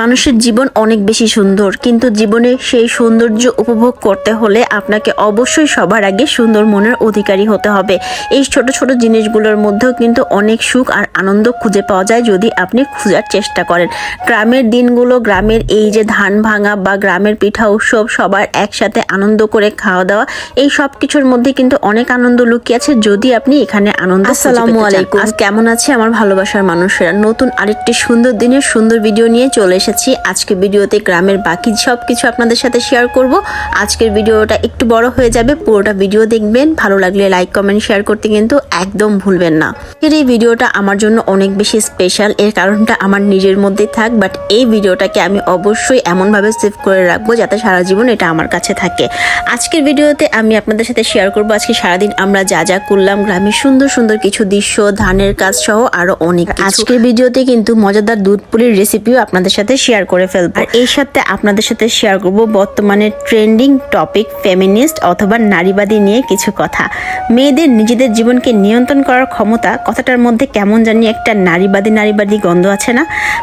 মানুষের জীবন অনেক বেশি সুন্দর কিন্তু জীবনে সেই সৌন্দর্য উপভোগ করতে হলে আপনাকে অবশ্যই সবার আগে সুন্দর মনের অধিকারী হতে হবে। এই ছোট ছোট জিনিসগুলোর মধ্যেও কিন্তু অনেক সুখ আর আনন্দ খুঁজে পাওয়া যায় যদি আপনি খোঁজার চেষ্টা করেন। গ্রামের দিনগুলো গ্রামের এই যে ধান ভাঙা বা গ্রামের পিঠা উৎসব সবার একসাথে আনন্দ করে খাওয়া দাওয়া এই সব কিছুর মধ্যে কিন্তু অনেক আনন্দ লুকিয়ে আছে যদি আপনি এখানে আনন্দ আসসালামু আলাইকুম। কেমন আছে আমার ভালোবাসার মানুষেরা? নতুন আরেকটি সুন্দর দিনের সুন্দর ভিডিও নিয়ে চলে এসেছি। আজকে ভিডিওতে গ্রামের বাকি সব কিছু আপনাদের সাথে শেয়ার করব। আজকের ভিডিওটা একটু বড় হয়ে যাবে, পুরোটা ভিডিও দেখবেন। ভালো লাগলে লাইক কমেন্ট শেয়ার করতে কিন্তু একদম ভুলবেন না। এর এই ভিডিওটা আমার জন্য অনেক বেশি স্পেশাল এর কারণটা আমার নিজের মধ্যে থাক বাট এই ভিডিওটাকে আমি অবশ্যই এমনভাবে সেভ করে রাখব যাতে সারা জীবন এটা আমার কাছে থাকে। আজকের ভিডিওতে আমি আপনাদের সাথে শেয়ার করব আজকে সারাদিন আমরা যা যা করলাম গ্রামের সুন্দর সুন্দর কিছু দৃশ্য, ধানের কাজ সহ আরও অনেক আজকের ভিডিওতে কিন্তু মজাদার দুধ পুলির রেসিপিও আপনাদের সাথে শেয়ার করে ফেলব। আর এই সাথে আপনাদের সাথে শেয়ার করব বর্তমানে ট্রেন্ডিং টপিক ফেমিনিস্ট অথবা নারীবাদী নিয়ে কিছু কথা। মেয়েদের নিজেদের জীবনকে নিয়ন্ত্রণ করার ক্ষমতা কথাটার মধ্যে কেমন জানি একটা নারীবাদী নারীবাদী গন্ধ আছে না?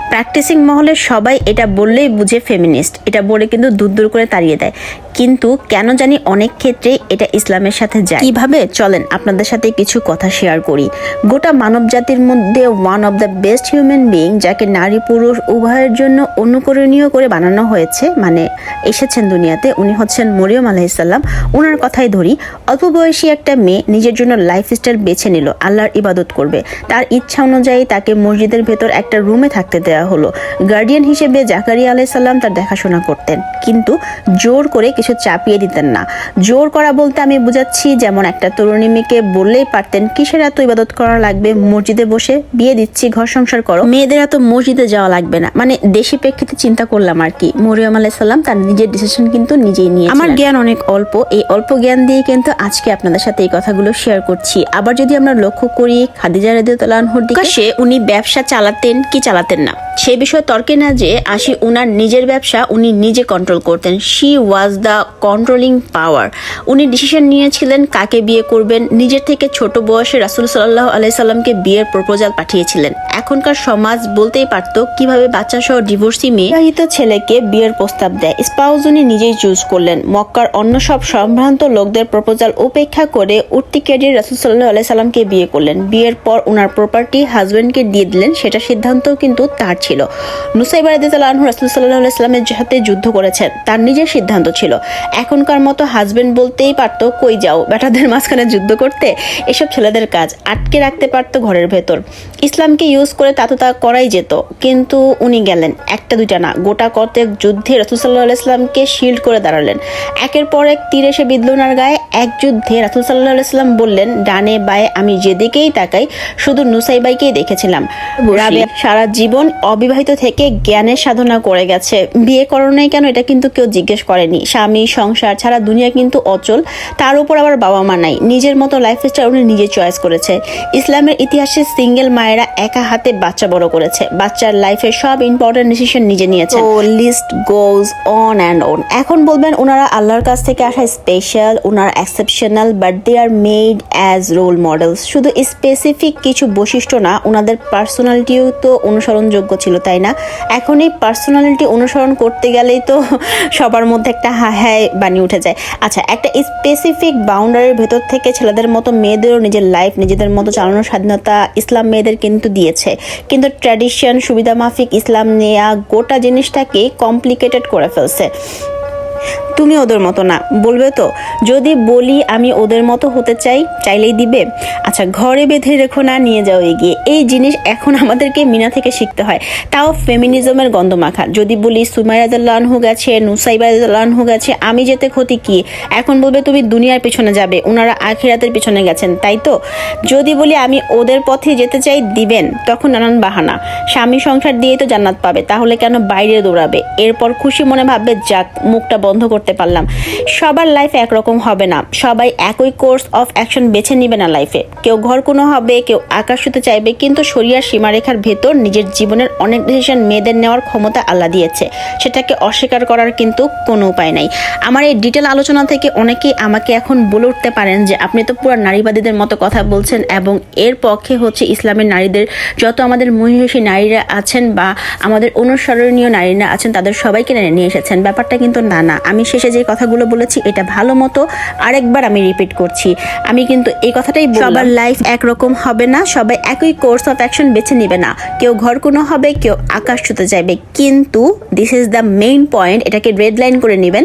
প্র্যাকটিসিং মহলে সবাই এটা বললেই বুঝে ফেমিনিস্ট এটা বলে কিন্তু দূর দূর করে তাড়িয়ে দেয়। কিন্তু কেন জানি অনেক ক্ষেত্রে এটা ইসলামের সাথে যায়। কীভাবে? চলেন আপনাদের সাথে কিছু কথা শেয়ার করি। গোটা মানব জাতির মধ্যে one of the best human being যাকে নারী পুরুষ উভয়ের জন্য অনুকরণীয় করে বানানো হয়েছে মানে এসেছেন দুনিয়াতে। উনি হচ্ছেন মরিয়ম আলাইসাল্লাম ওনার কথাই ধরি, অল্প বয়সী একটা মেয়ে নিজের জন্য লাইফস্টাইল বেছে নিল, আল্লাহর ইবাদত করবে। তার ইচ্ছা অনুযায়ী তাকে মসজিদের ভেতর একটা রুমে থাকতে দেওয়া হলো। গার্ডিয়ান হিসেবে জাকারিয়া আলাইসাল্লাম তার দেখাশোনা করতেন। কিন্তু জোর করে কিছু চাপিয়ে দিতেন না। জোর করা বলতে আমি বুঝাচ্ছি, যেমন একটা তরুণী মেয়েকে বললেই পারতেন, কিসের এত ইবাদত করা লাগবে? মসজিদে বসে বিয়ে দিচ্ছি, ঘর সংসার করো। মেয়েদের এত মসজিদে যাওয়া লাগবে না। মানে দেশি প্রেক্ষিতে চিন্তা করলাম আর কি। মরিয়ম আলাইসাল্লাম তার নিজের ডিসিশন কিন্তু নিজেই নিয়ে আমার জ্ঞান অনেক অল্প। এই অল্প জ্ঞান দিয়ে কিন্তু আজকে আপনাদের সাথে এই কথাগুলো শেয়ার করছি। আবার যদি আমরা লক্ষ্য করি খাদিজা রেদিউতালানহুর দিকে সে উনি ব্যবসা চালাতেন কি চালাতেন না? সে বিষয়ে তর্কে না যে আসি উনার নিজের ব্যবসা উনি নিজে কন্ট্রোল করতেন। She was the controlling power উনি ডিসিশন নিয়েছিলেন কাকে বিয়ে করবেন। নিজের থেকে ছোট বয়সে রাসুল সাল্লাহ আলাইসাল্লামকে বিয়ের প্রপোজাল পাঠিয়েছিলেন। এখনকার সমাজ বলতেই পারতো কীভাবে বাচ্চা সহ ডিভোর্সি মেয়ে বিবাহিত ছেলেকে বিয়ের প্রস্তাব দেয়। স্পাউস উনি নিজেই চুজ করলেন। মক্কার অন্য সব সম্ভ্রান্ত লোকদের প্রপোজাল উপেক্ষা করে উঠতি ক্যারিয়ার রাসুল সাল্লাহ আলাইসাল্লামকে বিয়ে করলেন। বিয়ের পর ওনার প্রপার্টি হাজবেন্ডকে দিয়ে দিলেন। সেটা সিদ্ধান্তও কিন্তু তার ছিল। নুসাইব আনহু রাসূল সাল্লাল্লাহু আলাইহি সাল্লামের সাথে যুদ্ধ করেছেন। তার নিজের সিদ্ধান্ত ছিল। এখনকার মতো হাজবেন্ড বলতেই পারতো, কই যাও, বেটাদের মাঝখানে যুদ্ধ করতে? এসব ছেলেদের কাজ, আটকে রাখতে পারতো ঘরের ভেতর। ইসলামকে ইউজ করে তা তো তা করাই যেত। কিন্তু উনি গেলেন। একটা দুইটা না গোটা কতেক যুদ্ধে রাসূল সাল্লাল্লাহু আলাইহি শিল্ড করে দাঁড়ালেন। একের পর এক তীর এসে বিঁধল ওনার গায়ে। এক যুদ্ধে রাসূল সাল্লাল্লাহু আলাইহি বললেন ডানে বায়ে আমি যেদিকেই তাকাই শুধু নুসাইবাইকেই দেখেছিলাম। রাবেয়া সারা জীবন অবিবাহিত থেকে জ্ঞানের সাধনা করে গেছে। বিয়ে করো নাই কেন এটা কিন্তু কেউ জিজ্ঞেস করেনি। স্বামী সংসার ছাড়া দুনিয়া কিন্তু অচল। তার উপর আবার বাবা মা নাই। নিজের মতো লাইফস্টাইল উনি নিজে চয়েস করেছে। ইসলামের ইতিহাসে সিঙ্গেল মায়েরা একা হাতে বাচ্চা বড় করেছে। বাচ্চার লাইফের সব ইম্পর্টেন্ট ডিসিশন নিজে নিয়েছে ও list goes on and on এখন বলবেন ওনারা আল্লাহর কাছ থেকে আসা special owner exceptional but they are made as role models শুধু স্পেসিফিক কিছু বৈশিষ্ট্য না, ওনাদের পার্সোনালিটিও তো অনুসরণযোগ্য ছিল, তাই না? এখন এই পার্সোনালিটি অনুসরণ করতে গেলেই তো সবার মধ্যে একটা হা হ্যাঁ বানিয়ে উঠে যায়। আচ্ছা একটা স্পেসিফিক বাউন্ডারির ভেতর থেকে ছেলেদের মতো মেয়েদেরও নিজের লাইফ নিজেদের মতো চালানোর স্বাধীনতা ইসলাম মেয়েদের কিন্তু দিয়েছে। কিন্তু ট্র্যাডিশন সুবিধা মাফিক ইসলাম নেয়া গোটা জিনিসটাকে কমপ্লিকেটেড করে ফেলছে। তুমি ওদের মতো না, বলবে তো? যদি বলি আমি ওদের মতো হতে চাই, চাইলেই দিবে? আচ্ছা ঘরে বেঁধে রেখো না, নিয়ে যাও এগিয়ে। এই জিনিস এখন আমাদেরকে মিনা থেকে শিখতে হয়। তাও ফেমিনিজমের গন্ধ মাখা। যদি বলি সুমাইরাজু গেছে নুসাইবাজু গেছে, আমি যেতে ক্ষতি কি? এখন বলবে তুমি দুনিয়ার পিছনে যাবে ওনারা আখিরাতের পিছনে গেছেন, তাই তো? যদি বলি, আমি ওদের পথে যেতে চাই, দিবেন, তখন নানান বাহানা। স্বামী সংসার দিয়ে তো জান্নাত পাবে, তাহলে কেন বাইরে দৌড়াবে? এরপর খুশি মনে ভাববে, যাক, মুখটা বন্ধ বন্ধ করতে পারলাম। সবার লাইফ একরকম হবে না। সবাই একই কোর্স অফ অ্যাকশন বেছে নিবে না লাইফে কেউ ঘর কোনো হবে, কেউ আকাশ হতে চাইবে, কিন্তু শরিয়ার সীমারেখার ভেতর নিজের জীবনের অনেক ডিসিশন মেয়েদের নেওয়ার ক্ষমতা আল্লাহ দিয়েছে। সেটাকে অস্বীকার করার কিন্তু কোনো উপায় নাই। আমার এই ডিটেল আলোচনা থেকে অনেকেই আমাকে এখন বলে উঠতে পারেন যে, আপনি তো পুরো নারীবাদীদের মতো কথা বলছেন এবং এর পক্ষে হচ্ছে ইসলামের নারীদের যত আমাদের মহিষী নারীরা আছেন বা আমাদের অনুসরণীয় নারীরা আছেন, তাদের সবাইকে নিয়ে এসেছেন। ব্যাপারটা কিন্তু না না। আমি শেষে যে কথাগুলো বলেছি, এটা ভালো মতো আরেকবার আমি রিপিট করছি। আমি কিন্তু এই কথাটাই সবার লাইফ একরকম হবে না, সবাই একই কোর্স অফ অ্যাকশন বেছে নেবে না। কেউ ঘর কোনো হবে, কেউ আকাশ ছুতে চাইবে কিন্তু this is the main point এটাকে রেড লাইন করে নেবেন।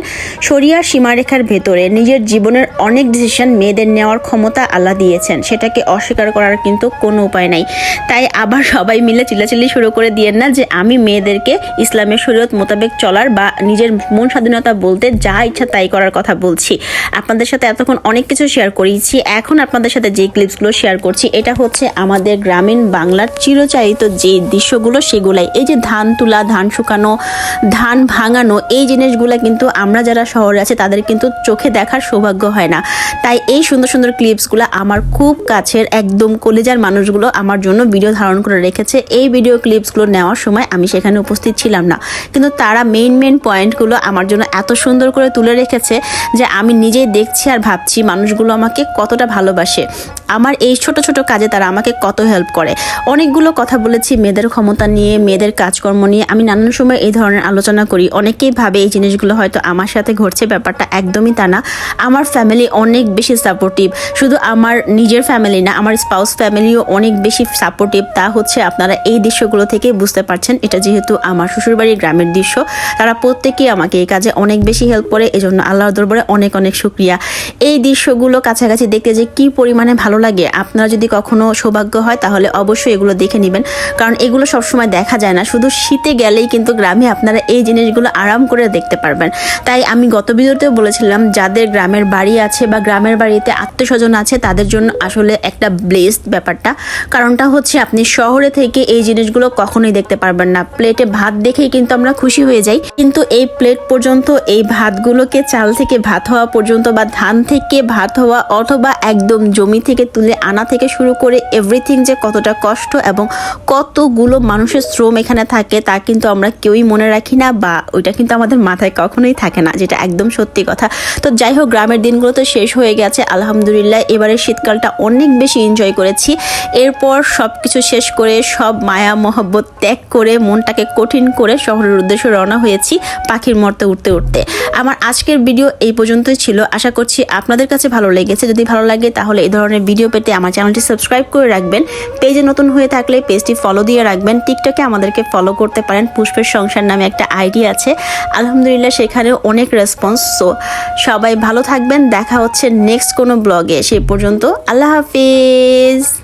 শরিয়ার সীমারেখার ভেতরে নিজের জীবনের অনেক ডিসিশন মেয়েদের নেওয়ার ক্ষমতা আল্লাহ দিয়েছেন। সেটাকে অস্বীকার করার কিন্তু কোনো উপায় নাই। তাই আবার সবাই মিলে চিল্লাচিল্লি শুরু করে দিয়েন না যে আমি মেয়েদেরকে ইসলামের শরীয়ত মোতাবেক চলার বা নিজের মন স্বাধীনতা বলতে যা ইচ্ছা তাই করার কথা বলছি। আপনাদের সাথে এতক্ষণ অনেক কিছু শেয়ার করেছি। এখন আপনাদের সাথে যে ক্লিপসগুলো শেয়ার করছি, এটা হচ্ছে আমাদের গ্রামীণ বাংলার চিরচারিত যে দৃশ্যগুলো, সেগুলাই। এই যে ধান তোলা, ধান শুকানো, ধান ভাঙানো, এই জিনিসগুলো কিন্তু আমরা যারা শহরে আছে, তাদের কিন্তু চোখে দেখার সৌভাগ্য হয় না। তাই এই সুন্দর সুন্দর ক্লিপসগুলো আমার খুব কাছের, একদম কলেজার মানুষগুলো আমার জন্য ভিডিও ধারণ করে রেখেছে। এই ভিডিও ক্লিপসগুলো নেওয়ার সময় আমি সেখানে উপস্থিত ছিলাম না। কিন্তু তারা মেইন মেইন পয়েন্টগুলো আমার জন্য এত সুন্দর করে তুলে রেখেছে যে আমি নিজেই দেখছি আর ভাবছি মানুষগুলো আমাকে কতটা ভালোবাসে। আমার এই ছোট ছোট কাজে তারা আমাকে কত হেল্প করে। অনেকগুলো কথা বলেছি মেয়েদের ক্ষমতা নিয়ে, মেয়েদের কাজকর্ম নিয়ে। আমি নানান সময় এই ধরনের আলোচনা করি। অনেকেই ভাবে এই জিনিসগুলো হয়তো আমার সাথে ঘটছে, ব্যাপারটা একদমই তা না। আমার ফ্যামিলি অনেক বেশি সাপোর্টিভ শুধু আমার নিজের ফ্যামিলি না, আমার স্পাউস ফ্যামিলিও অনেক বেশি সাপোর্টিভ তা হচ্ছে আপনারা এই দৃশ্যগুলো থেকে বুঝতে পারছেন। এটা যেহেতু আমার শ্বশুরবাড়ির গ্রামের দৃশ্য। তারা প্রত্যেকেই আমাকে এই কাজে অনেক বেশি হেল্প করে, এজন্য আল্লাহর দরবারে অনেক অনেক শুক্রিয়া। এই দৃশ্যগুলো কাছাকাছি দেখতে যে কি পরিমাণে ভালো লাগে, আপনারা যদি কখনো সৌভাগ্য হয়, তাহলে অবশ্যই এগুলো দেখে নেবেন। কারণ এগুলো সবসময় দেখা যায় না, শুধু শীতে গেলেই কিন্তু গ্রামে আপনারা এই জিনিসগুলো আরাম করে দেখতে পারবেন। তাই আমি গত ভিডিওতেও বলেছিলাম, যাদের গ্রামের বাড়ি আছে বা গ্রামের বাড়িতে আত্মীয় স্বজন আছে, তাদের জন্য আসলে একটা ব্লেসড ব্যাপারটা। কারণটা হচ্ছে, আপনি শহরে থেকে এই জিনিসগুলো কখনোই দেখতে পারবেন না। প্লেটে ভাত দেখেই কিন্তু আমরা খুশি হয়ে যাই। কিন্তু এই প্লেট পর্যন্ত এই ভাতগুলোকে চাল থেকে ভাত হওয়া পর্যন্ত বা ধান থেকে ভাত হওয়া অথবা একদম জমি থেকে তুলে আনা থেকে শুরু করে এভরিথিং যে কতটা কষ্ট এবং কতগুলো মানুষের শ্রম এখানে থাকে তা কিন্তু আমরা কেউই মনে রাখি না বা ওইটা কিন্তু আমাদের মাথায় কখনোই থাকে না, যেটা একদম সত্যি কথা। তো যাই হোক, গ্রামের দিনগুলো তো শেষ হয়ে গেছে, আলহামদুলিল্লাহ। এবারে শীতকালটা অনেক বেশি এনজয় করেছি। এরপর সব কিছু শেষ করে সব মায়া, মহব্বত ত্যাগ করে, মনটাকে কঠিন করে শহরের উদ্দেশ্যে রওনা হয়েছি। পাখির মর্তে উঠতে উঠতে আমার আজকের ভিডিও এই পর্যন্তই ছিল। আশা করছি আপনাদের কাছে ভালো লেগেছে। যদি ভালো লাগে তাহলে এই ধরনের ভিডিও পেতে আমার চ্যানেলটি সাবস্ক্রাইব করে রাখবেন। পেজে নতুন হয়ে থাকলে পেজটি ফলো দিয়ে রাখবেন। টিকটকে আমাদেরকে ফলো করতে পারেন। পুষ্পের সংসার নামে একটা আইডি আছে। আলহামদুলিল্লাহ সেখানেও অনেক রেসপন্স। সো, সবাই ভালো থাকবেন। দেখা হচ্ছে নেক্সট কোনো ব্লগে। সেই পর্যন্ত আল্লাহ হাফিজ।